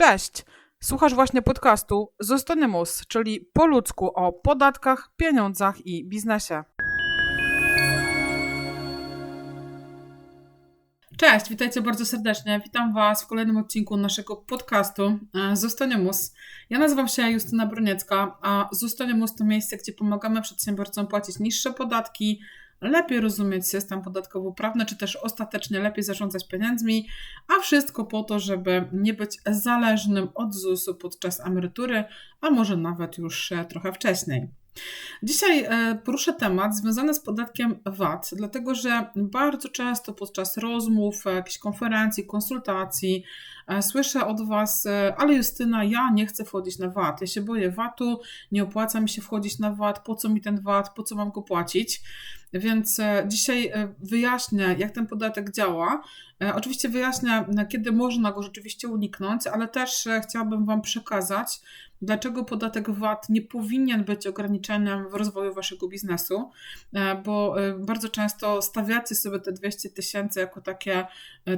Cześć! Słuchasz właśnie podcastu Zostanimus, czyli po ludzku o podatkach, pieniądzach i biznesie. Cześć, witajcie bardzo serdecznie. Witam Was w kolejnym odcinku naszego podcastu e, Zostanimus. Ja nazywam się Justyna Broniecka, a Zostanimus to miejsce, gdzie pomagamy przedsiębiorcom płacić niższe podatki, lepiej rozumieć system podatkowo-prawny, czy też ostatecznie lepiej zarządzać pieniędzmi, a wszystko po to, żeby nie być zależnym od ZUS-u podczas emerytury, a może nawet już trochę wcześniej. Dzisiaj e, poruszę temat związany z podatkiem VAT, dlatego że bardzo często podczas rozmów, e, jakichś konferencji, konsultacji słyszę od Was, ale Justyna, ja nie chcę wchodzić na VAT, ja się boję VAT-u, nie opłaca mi się wchodzić na VAT, po co mi ten VAT, po co mam go płacić. Więc e, dzisiaj e, wyjaśnię, jak ten podatek działa. E, oczywiście wyjaśnię, kiedy można go rzeczywiście uniknąć, ale też chciałabym Wam przekazać, dlaczego podatek VAT nie powinien być ograniczeniem w rozwoju Waszego biznesu, bo bardzo często stawiacie sobie te 200 tysięcy jako takie,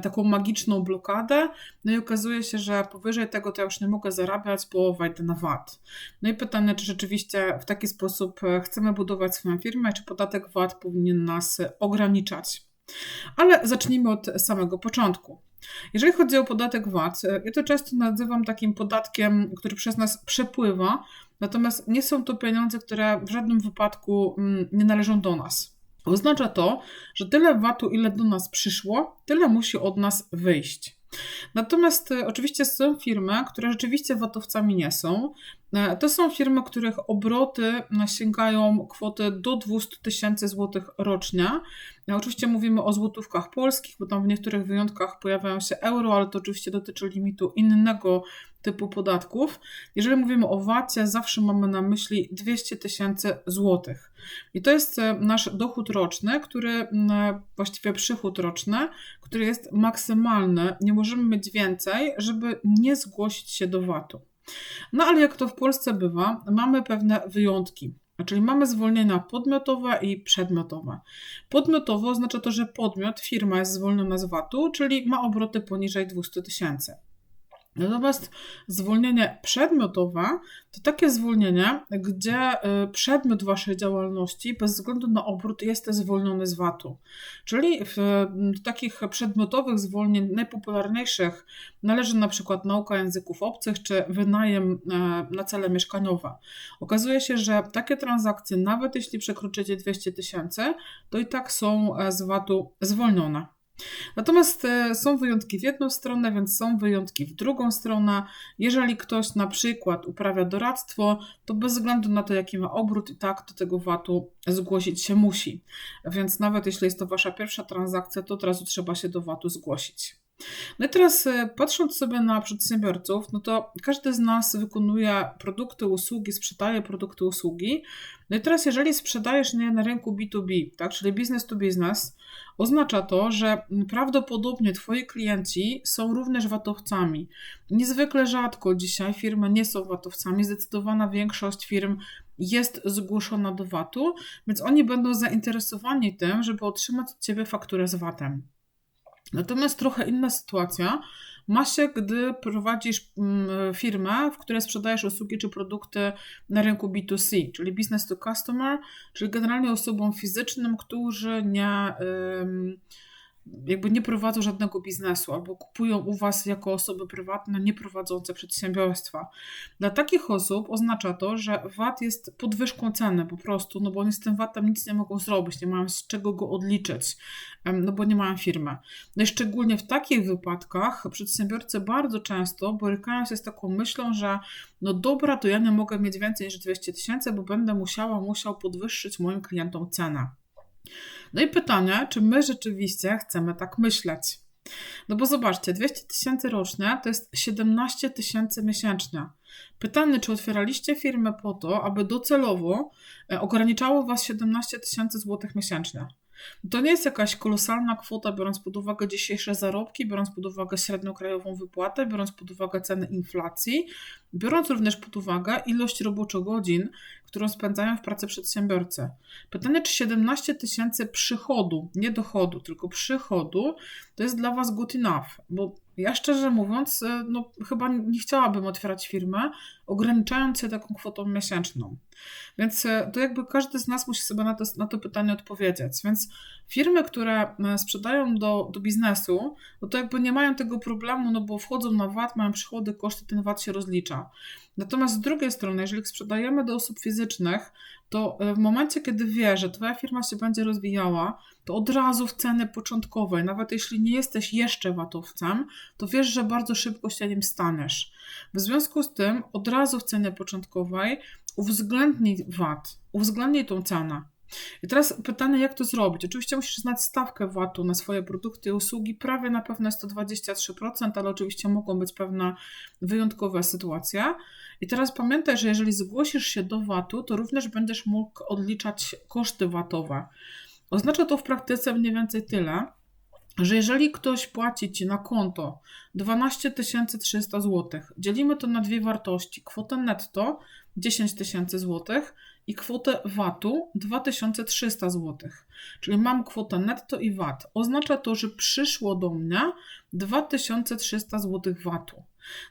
taką magiczną blokadę, no i okazuje się, że powyżej tego to ja już nie mogę zarabiać, bo wejdę na VAT. No i pytanie, czy rzeczywiście w taki sposób chcemy budować swoją firmę, czy podatek VAT powinien nas ograniczać. Ale zacznijmy od samego początku. Jeżeli chodzi o podatek VAT, ja to często nazywam takim podatkiem, który przez nas przepływa, natomiast nie są to pieniądze, które w żadnym wypadku mm, nie należą do nas. Oznacza to, że tyle VAT-u, ile do nas przyszło, tyle musi od nas wyjść. Natomiast e, oczywiście są firmy, które rzeczywiście VAT-owcami nie są. E, to są firmy, których obroty sięgają kwoty do 200 tysięcy złotych rocznie. E, oczywiście mówimy o złotówkach polskich, bo tam w niektórych wyjątkach pojawiają się euro, ale to oczywiście dotyczy limitu innego typu podatków. Jeżeli mówimy o VAT-ie, zawsze mamy na myśli 200 tysięcy złotych. I to jest e, nasz dochód roczny, który, właściwie przychód roczny, który jest maksymalny. Nie możemy mieć więcej, żeby nie zgłosić się do VAT-u. No ale jak to w Polsce bywa, mamy pewne wyjątki. Czyli mamy zwolnienia podmiotowe i przedmiotowe. Podmiotowe oznacza to, że podmiot, firma jest zwolniona z VAT-u, czyli ma obroty poniżej 200 tysięcy. Natomiast zwolnienie przedmiotowe to takie zwolnienie, gdzie y, przedmiot Waszej działalności bez względu na obrót jest zwolniony z VAT-u. Czyli w takich przedmiotowych zwolnień najpopularniejszych należy na przykład nauka języków obcych czy wynajem e, na cele mieszkaniowe. Okazuje się, że takie transakcje, nawet jeśli przekroczycie 200 tysięcy, to i tak są e, z VAT-u zwolnione. Natomiast e, są wyjątki w jedną stronę, więc są wyjątki w drugą stronę. Jeżeli ktoś na przykład uprawia doradztwo, to bez względu na to, jaki ma obrót, i tak do tego VAT-u zgłosić się musi. Więc nawet jeśli jest to wasza pierwsza transakcja, to od razu trzeba się do VAT-u zgłosić. No i teraz e, patrząc sobie na przedsiębiorców, no to każdy z nas wykonuje produkty, usługi, sprzedaje produkty, usługi. No i teraz jeżeli sprzedajesz nie na rynku B2B, tak, czyli business to business, oznacza to, że prawdopodobnie Twoi klienci są również watowcami. Niezwykle rzadko dzisiaj firmy nie są watowcami, zdecydowana większość firm jest zgłoszona do VAT-u, więc oni będą zainteresowani tym, żeby otrzymać od Ciebie fakturę z VAT-em. Natomiast trochę inna sytuacja. Ma się, gdy prowadzisz mm, firmę, w której sprzedajesz usługi czy produkty na rynku B2C, czyli business to customer, czyli generalnie osobom fizycznym, którzy nie jakby nie prowadzą żadnego biznesu albo kupują u Was jako osoby prywatne nie prowadzące przedsiębiorstwa. Dla takich osób oznacza to, że VAT jest podwyżką ceny po prostu, no bo oni z tym VAT-em nic nie mogą zrobić, nie mają z czego go odliczyć, no bo nie mają firmy. No i szczególnie w takich wypadkach przedsiębiorcy bardzo często borykają się z taką myślą, że no dobra, to ja nie mogę mieć więcej niż 200 tysięcy, bo będę musiała, musiał podwyższyć moim klientom cenę. No i pytanie, czy my rzeczywiście chcemy tak myśleć? No bo zobaczcie, 200 tysięcy rocznie to jest 17 tysięcy miesięcznie. Pytanie, czy otwieraliście firmę po to, aby docelowo e, ograniczało Was 17 tysięcy złotych miesięcznie? To nie jest jakaś kolosalna kwota, biorąc pod uwagę dzisiejsze zarobki, biorąc pod uwagę średnią krajową wypłatę, biorąc pod uwagę ceny inflacji, biorąc również pod uwagę ilość roboczogodzin, którą spędzają w pracy przedsiębiorcy. Pytanie, czy 17 tysięcy przychodu, nie dochodu, tylko przychodu, to jest dla Was good enough? Bo ja szczerze mówiąc, e, no, chyba nie chciałabym otwierać firmy, ograniczając się taką kwotą miesięczną. Więc e, to jakby każdy z nas musi sobie na to, na to pytanie odpowiedzieć. Więc firmy, które e, sprzedają do, do biznesu, no to jakby nie mają tego problemu, no bo wchodzą na VAT, mają przychody, koszty, ten VAT się rozlicza. Natomiast z drugiej strony, jeżeli sprzedajemy do osób fizycznych, to w momencie, kiedy wie, że Twoja firma się będzie rozwijała, to od razu w cenie początkowej, nawet jeśli nie jesteś jeszcze watowcem, to wiesz, że bardzo szybko się nim staniesz. W związku z tym od razu w cenie początkowej uwzględnij VAT, uwzględnij tą cenę. I teraz pytanie, jak to zrobić? Oczywiście musisz znać stawkę VAT-u na swoje produkty i usługi. Prawie na pewno jest to 23%, ale oczywiście mogą być pewne wyjątkowe sytuacje. I teraz pamiętaj, że jeżeli zgłosisz się do VAT-u, to również będziesz mógł odliczać koszty VAT-owe. Oznacza to w praktyce mniej więcej tyle, że jeżeli ktoś płaci ci na konto 12 300 zł, dzielimy to na dwie wartości: kwotę netto 10 tysięcy złotych i kwotę VAT-u 2300 zł. Czyli mam kwotę netto i VAT. Oznacza to, że przyszło do mnie 2300 zł VAT-u.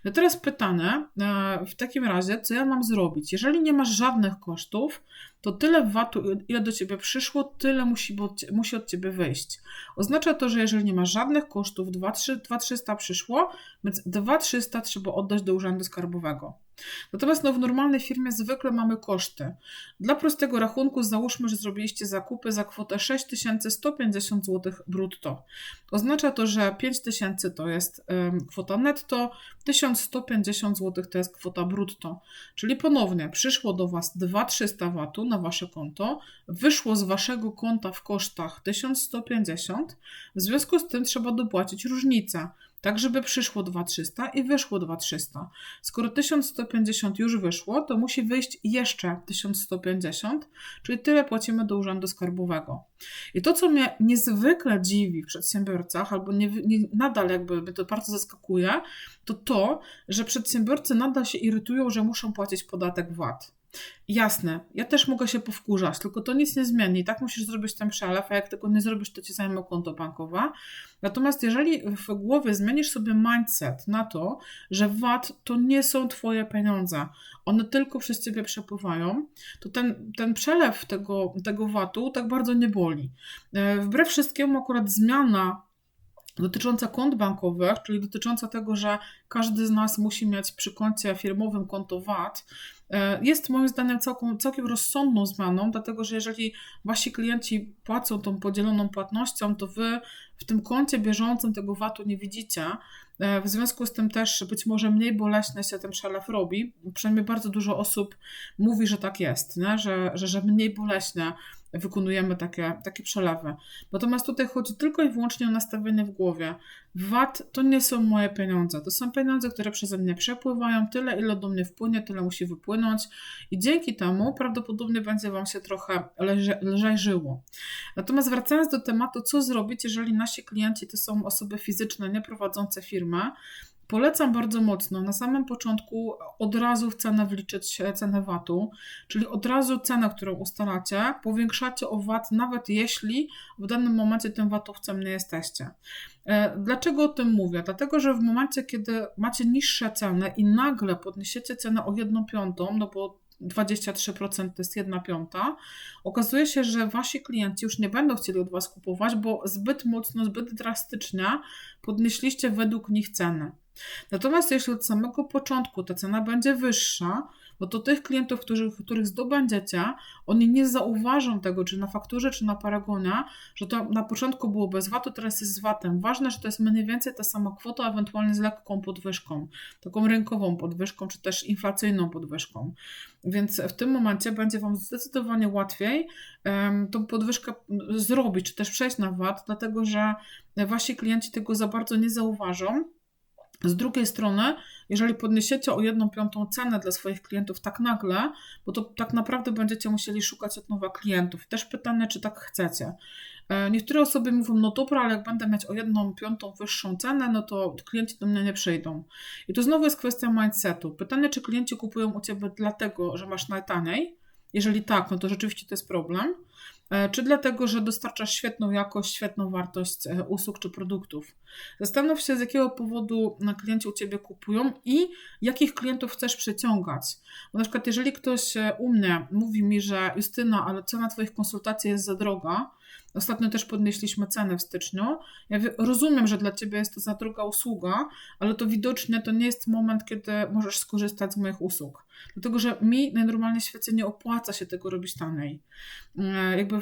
No teraz pytanie, e, w takim razie, co ja mam zrobić? Jeżeli nie masz żadnych kosztów, to tyle VAT-u, ile do ciebie przyszło, tyle musi, musi od ciebie wyjść. Oznacza to, że jeżeli nie masz żadnych kosztów, 2300 przyszło, więc 2300 trzeba oddać do urzędu skarbowego. Natomiast no, w normalnej firmie zwykle mamy koszty. Dla prostego rachunku załóżmy, że zrobiliście zakupy za kwotę 6150 zł brutto. Oznacza to, że 5000 to jest kwota netto, 1150 zł to jest kwota brutto. Czyli ponownie przyszło do Was 2300 VAT na Wasze konto, wyszło z Waszego konta w kosztach 1150, w związku z tym trzeba dopłacić różnicę tak żeby przyszło 2300 i wyszło 2300. Skoro 1150 już wyszło, to musi wyjść jeszcze 1150, czyli tyle płacimy do Urzędu Skarbowego. I to, co mnie niezwykle dziwi w przedsiębiorcach, albo nie, nie, nadal jakby mnie to bardzo zaskakuje, to to, że przedsiębiorcy nadal się irytują, że muszą płacić podatek VAT. Jasne, ja też mogę się powkurzać, tylko to nic nie zmieni. Tak musisz zrobić ten przelew, a jak tego nie zrobisz, to ci zajmę konto bankowe. Natomiast jeżeli w głowie zmienisz sobie mindset na to, że VAT to nie są twoje pieniądze, one tylko przez ciebie przepływają, to ten, ten przelew tego, tego VAT-u tak bardzo nie boli. E, wbrew wszystkiemu akurat zmiana dotycząca kont bankowych, czyli dotycząca tego, że każdy z nas musi mieć przy koncie firmowym konto VAT, e, jest moim zdaniem całkiem, całkiem rozsądną zmianą, dlatego że jeżeli wasi klienci płacą tą podzieloną płatnością, to wy w tym koncie bieżącym tego VAT-u nie widzicie. E, w związku z tym też być może mniej boleśnie się ten przelew robi. Przynajmniej bardzo dużo osób mówi, że tak jest, nie? Że, że, że mniej boleśnie wykonujemy takie, takie przelewy. Natomiast tutaj chodzi tylko i wyłącznie o nastawienie w głowie. VAT to nie są moje pieniądze, to są pieniądze, które przeze mnie przepływają, tyle ile do mnie wpłynie, tyle musi wypłynąć i dzięki temu prawdopodobnie będzie Wam się trochę lżej żyło. Natomiast wracając do tematu, co zrobić, jeżeli nasi klienci to są osoby fizyczne, nie prowadzące firmy, Polecam bardzo mocno na samym początku od razu w cenę wliczyć cenę VAT-u, czyli od razu cenę, którą ustalacie, powiększacie o VAT, nawet jeśli w danym momencie tym VAT-owcem nie jesteście. E, dlaczego o tym mówię? Dlatego, że w momencie, kiedy macie niższe ceny i nagle podniesiecie cenę o 1 piątą, no bo 23% to jest 1 piąta, okazuje się, że wasi klienci już nie będą chcieli od was kupować, bo zbyt mocno, zbyt drastycznie podnieśliście według nich ceny. Natomiast jeśli od samego początku ta cena będzie wyższa, no to tych klientów, którzy, których zdobędziecie, oni nie zauważą tego, czy na fakturze, czy na paragonie, że to na początku było bez VAT-u, teraz jest z VAT-em. Ważne, że to jest mniej więcej ta sama kwota, ewentualnie z lekką podwyżką, taką rynkową podwyżką, czy też inflacyjną podwyżką. Więc w tym momencie będzie Wam zdecydowanie łatwiej um, tą podwyżkę zrobić, czy też przejść na VAT, dlatego że Wasi klienci tego za bardzo nie zauważą z drugiej strony, jeżeli podniesiecie o jedną piątą cenę dla swoich klientów tak nagle, bo to tak naprawdę będziecie musieli szukać od nowa klientów. Też pytanie, czy tak chcecie. E, niektóre osoby mówią, no dobra, ale jak będę mieć o jedną piątą wyższą cenę, no to klienci do mnie nie przyjdą. I to znowu jest kwestia mindsetu. Pytanie, czy klienci kupują u Ciebie dlatego, że masz najtaniej, Jeżeli tak, no to rzeczywiście to jest problem. E, czy dlatego, że dostarczasz świetną jakość, świetną wartość e, usług czy produktów. Zastanów się, z jakiego powodu klienci u Ciebie kupują i jakich klientów chcesz przyciągać. Bo na przykład, jeżeli ktoś e, u mnie mówi mi, że Justyna, ale cena Twoich konsultacji jest za droga, Ostatnio też podnieśliśmy cenę w styczniu. Ja rozumiem, że dla Ciebie jest to za droga usługa, ale to widocznie to nie jest moment, kiedy możesz skorzystać z moich usług. Dlatego, że mi najnormalniej w świecie nie opłaca się tego robić taniej. E, jakby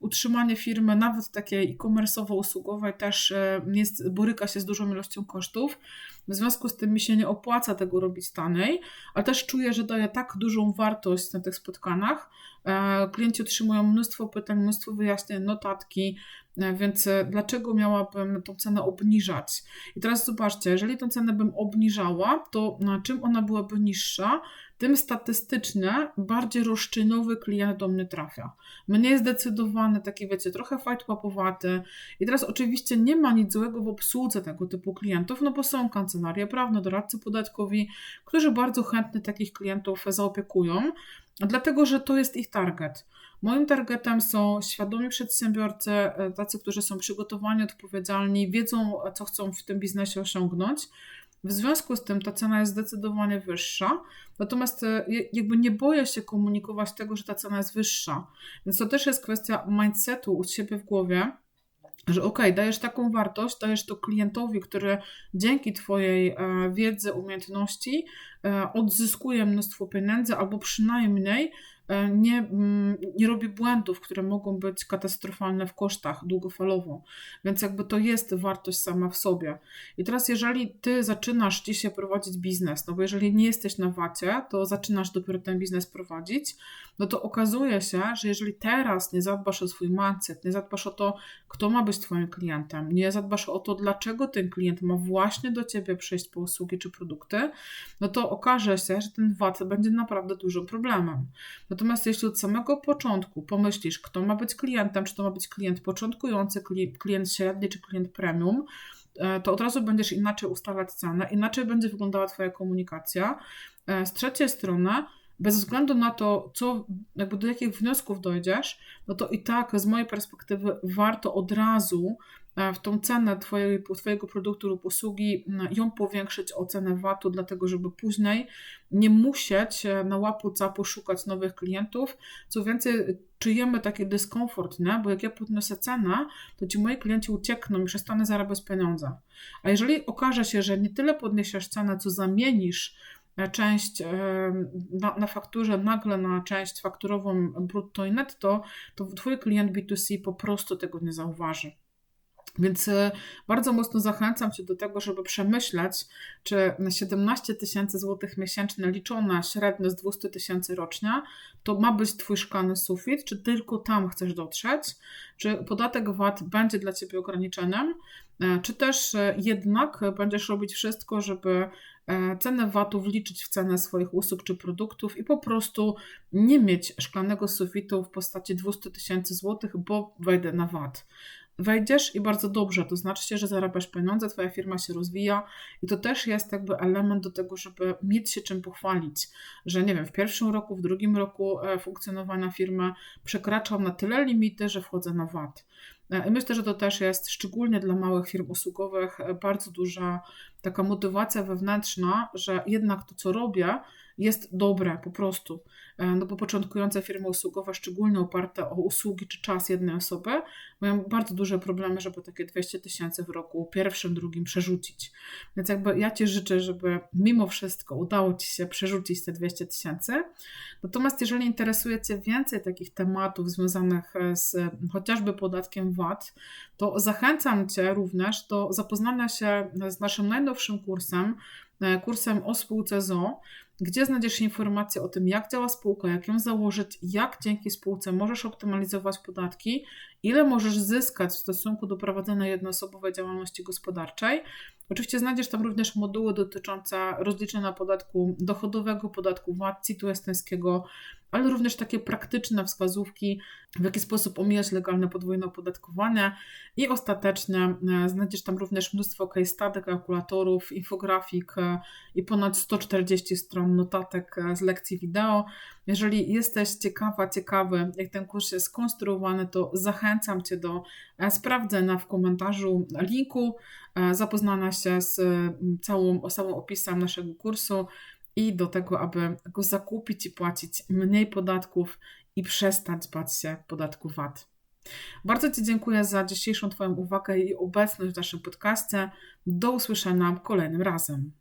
utrzymanie firmy, nawet takiej e-commerce'owo-usługowej też e, jest, boryka się z dużą ilością kosztów. W związku z tym mi się nie opłaca tego robić taniej, ale też czuję, że daję tak dużą wartość na tych spotkaniach. E, klienci otrzymują mnóstwo pytań, mnóstwo wyjaśnień, notatki, więc dlaczego miałabym tą cenę obniżać? I teraz zobaczcie, jeżeli tę cenę bym obniżała, to na czym ona byłaby niższa? Tym statystycznie bardziej roszczynowy klient do mnie trafia. Mniej zdecydowany, taki wiecie, trochę fajtłapowaty. I teraz oczywiście nie ma nic złego w obsłudze tego typu klientów, no bo są kancelarie prawne, doradcy podatkowi, którzy bardzo chętnie takich klientów zaopiekują, dlatego że to jest ich target. Moim targetem są świadomi przedsiębiorcy, tacy, którzy są przygotowani, odpowiedzialni, wiedzą, co chcą w tym biznesie osiągnąć. W związku z tym ta cena jest zdecydowanie wyższa, natomiast e, jakby nie boję się komunikować tego, że ta cena jest wyższa. Więc to też jest kwestia mindsetu u siebie w głowie, że ok, dajesz taką wartość, dajesz to klientowi, który dzięki Twojej e, wiedzy, umiejętności e, odzyskuje mnóstwo pieniędzy, albo przynajmniej nie, mm, nie robi błędów, które mogą być katastrofalne w kosztach długofalowo. Więc jakby to jest wartość sama w sobie. I teraz, jeżeli ty zaczynasz dzisiaj prowadzić biznes, no bo jeżeli nie jesteś na wacie, to zaczynasz dopiero ten biznes prowadzić, no to okazuje się, że jeżeli teraz nie zadbasz o swój mindset, nie zadbasz o to, kto ma być twoim klientem, nie zadbasz o to, dlaczego ten klient ma właśnie do ciebie przyjść po usługi czy produkty, no to okaże się, że ten VAT będzie naprawdę dużym problemem. Natomiast jeśli od samego początku pomyślisz, kto ma być klientem, czy to ma być klient początkujący, klient średni, czy klient premium, e, to od razu będziesz inaczej ustalać cenę, inaczej będzie wyglądała Twoja komunikacja. E, z trzeciej strony, bez względu na to, co, jakby do jakich wniosków dojdziesz, no to i tak z mojej perspektywy warto od razu w tą cenę twojej, Twojego produktu lub usługi, ją powiększyć o cenę VAT-u, dlatego żeby później nie musieć e, na łapu capu szukać nowych klientów. Co więcej, czujemy taki dyskomfort, nie? bo jak ja podniosę cenę, to ci moi klienci uciekną i przestanę zarabiać pieniądze. A jeżeli okaże się, że nie tyle podniesiesz cenę, co zamienisz e, część na, na, fakturze nagle na część fakturową brutto i netto, to twój klient B2C po prostu tego nie zauważy. Więc e, bardzo mocno zachęcam Cię do tego, żeby przemyśleć, czy 17 tysięcy złotych miesięcznie liczone średnio z 200 tysięcy rocznie, to ma być Twój szklany sufit, czy tylko tam chcesz dotrzeć, czy podatek VAT będzie dla Ciebie ograniczeniem, e, czy też e, jednak będziesz robić wszystko, żeby cenę VAT-u wliczyć w cenę swoich usług czy produktów i po prostu nie mieć szklanego sufitu w postaci 200 tysięcy złotych, bo wejdę na VAT wejdziesz i bardzo dobrze, to znaczy, że zarabiasz pieniądze, twoja firma się rozwija i to też jest jakby element do tego, żeby mieć się czym pochwalić, że nie wiem, w pierwszym roku, w drugim roku e, funkcjonowania firmy przekraczam na tyle limity, że wchodzę na VAT. E, I myślę, że to też jest szczególnie dla małych firm usługowych e, bardzo duża taka motywacja wewnętrzna, że jednak to, co robię, jest dobre po prostu. E, no bo początkujące firmy usługowe, szczególnie oparte o usługi czy czas jednej osoby, mają bardzo duże problemy, żeby takie 200 tysięcy w roku pierwszym, drugim przerzucić. Więc jakby ja Ci życzę, żeby mimo wszystko udało Ci się przerzucić te 200 tysięcy. Natomiast jeżeli interesuje Cię więcej takich tematów związanych z chociażby podatkiem VAT, to zachęcam Cię również do zapoznania się z naszym najnowszym kursem, e, kursem o spółce ZO, gdzie znajdziesz informacje o tym, jak działa spółka, jak ją założyć, jak dzięki spółce możesz optymalizować podatki, ile możesz zyskać w stosunku do prowadzenia jednoosobowej działalności gospodarczej. Oczywiście znajdziesz tam również moduły dotyczące rozliczenia podatku dochodowego, podatku VAT, CIT-u estońskiego, ale również takie praktyczne wskazówki, w jaki sposób omijać legalne podwójne opodatkowanie i ostatecznie e, znajdziesz tam również mnóstwo case study, kalkulatorów, infografik e, i ponad 140 stron notatek e, z lekcji wideo. Jeżeli jesteś ciekawa, ciekawy, jak ten kurs jest skonstruowany, to zachęcam Cię do sprawdzenia w komentarzu linku, zapoznania się z całą, całym opisem naszego kursu i do tego, aby go zakupić i płacić mniej podatków i przestać bać się podatku VAT. Bardzo Ci dziękuję za dzisiejszą Twoją uwagę i obecność w naszym podcaście. Do usłyszenia kolejnym razem.